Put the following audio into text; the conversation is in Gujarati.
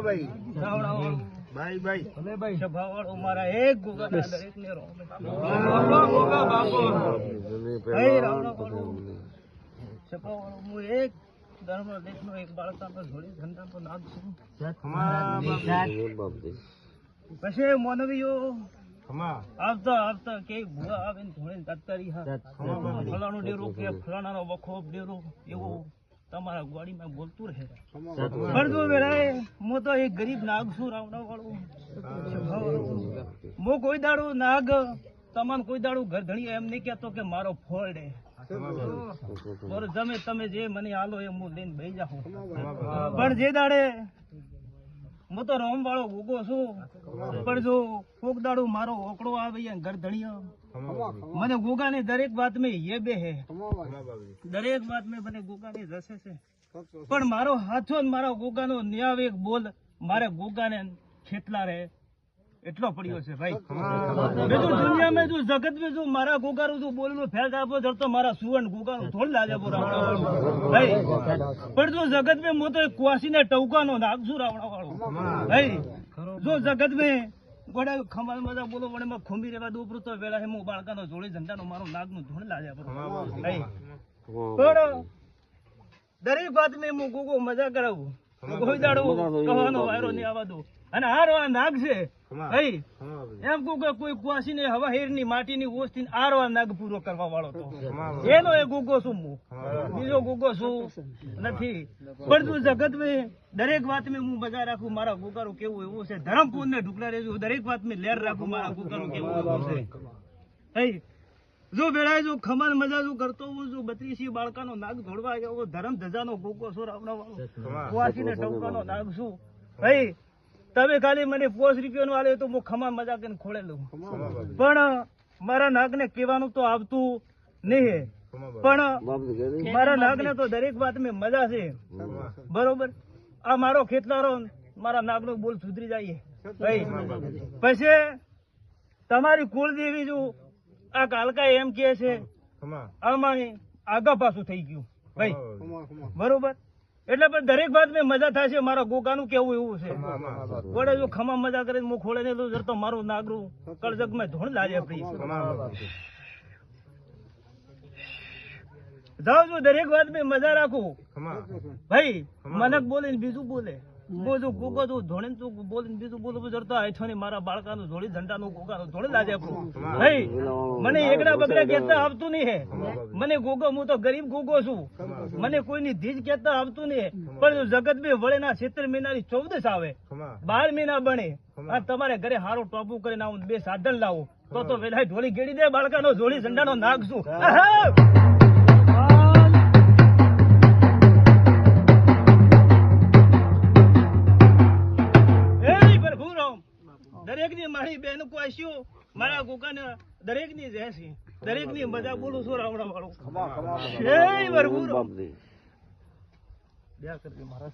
ખમાભાઈ રાવણાવાળો, ભાઈ. ભાઈ ભલે ભાઈ. સભાવાળો મારા એક ગુગાના દરેકને રોમે. હે રાવણાવાળો, સભાવાળો, હું એક ધર્મ દેશનો એક બાળકાનો જોડી ધંધાનો નાગ છું. પછી માનવીઓ ખમા આવતા આવતા કે ભૂવા આવે ધોળે તત્કારી હા. ફલાણો ડેરો કે ફલાણાનો વખોપ ડેરો એવું તમારા ગોળીમાં બોલતું રહે. ફરજો હું તો એક ગરીબ નાગ છું રાવણા વાળું હું કોઈ દાડો નાગ તમામ કોઈ દાડો ઘર ધણી એમ નહીં કેતો કે મારો ફોલ્ડ બોલો તમે જે મને આલો એ હું લઈને બેસી જાઉં. પણ જે દાડે હું તો રોમ વાળો ઉગો છું પણ જો કોક દાડો મારો ઓકડો આવે ઘર ધણીયો મને ગોગા ની દરેક વાત મેં યે બે હે. દરેક વાત મેં મને ગોગા ની રસે છે. પણ મારો હાથો મારા ગોગા નો ન્યાવ એક બોલ મારે ગોગા ને ખેતલા રહે એટલો પડ્યો છે ભાઈ. બીજું દુનિયા મેં જો જગત મેં જો મારા ગોગારું જો બોલનું ફેલ આપો ધરતો મારા સુવર્ણ ગોગાનું થોડ લાજે ભાઈ પણ જો જગત મેં મોતો કુવાસી ને ટવકાનો નાગસુ રાવણા વાળો. ભાઈ જો જગત મેં ગોડા ખમાલ મજા બોલો વડે માં ખુંબી રેવા દો તો વેળા હે હું બાળકાનો જોડે ધંધાનો મારો નાગનું ધોણ લાજે પર પણ દરેક વાત में હું ગોગો મજા કરાવું. બીજો ગુગો છું નથી. પણ તું જગત મેં દરેક વાત મેં હું બજા રાખું મારા ગુગારું કેવું એવું છે? ધરમપુર ને ઢુકડા રેજું દરેક વાત મેં લેર રાખું મારા ગુગારું કેવું એવું છે? જો વેળાએ જો ખમાન મજા જો કરતો હું જો બત્રીસી બાળકાનો નાગ ધોડવા આવ્યો ધરમ ધજાનો ગોગો સુર રાવણા વાળો કુવાસી ને ટવકાનો નાગ છું ભાઈ તમે ખાલી મને પોસ રૂપિયા નું આલે તો હું ખમા મજા કરીને ખોળે લઉં. પણ મારા નાગને કહેવાનું તો આવતું નહીં પણ મારા નાગને તો દરેક વાત મેં મજા છે. બરોબર? આ મારો ખેતલારો મારા મારા નાગનો બોલ સુધરી જાય ભાઈ પછી તમારી કુળદેવી જો આ કાલકા એમ કે છે આમાં આગા પાછું થઈ ગયું. ભાઈ બરોબર? એટલે પણ દરેક વાત મેં મજા થશે મારા ગોકાનું કેવું એવું છે? વડે જો ખમા મજા કરે હું ખોળે ને લઉં તો મારું નાગરું કળજગમાં ધોણ લાજે ભાઈ જાઉં છું દરેક વાત મેં મજા રાખું. ભાઈ મનક બોલે બીજું બોલે. હું કોકો તું ધોણે તું બોલે બીજું બોલું જરતો આઠો ને મારા બાળકાનું જોડી ઝંડાનું ગોગાનું ધોળી લાજે આપણું મને એકડા બગડા કહેતા આવતું નહીં હે. મને ગોગો, હું તો ગરીબ ગોગો છું. મને કોઈની ધીજ કહેતા આવતું નહીં પણ જગત બે વળેના છેતર મહિનાની ચૌદસ આવે. બાર મહિના બને. આ તમારે ઘરે હારો ટોપું કરીને આવું બે સાધન લાવો. તો તો વેલાય ઢોળી ગેડી દે, બાળકાનો જોડી ઝંડાનો નાગશું દરેકની મારી બેન કોશ્યું મારા ગોગાને દરેકની રહેશે દરેકની મજા બોલું છું રાવણા વાળું. જય રામ દયા કરજો મહારાજ.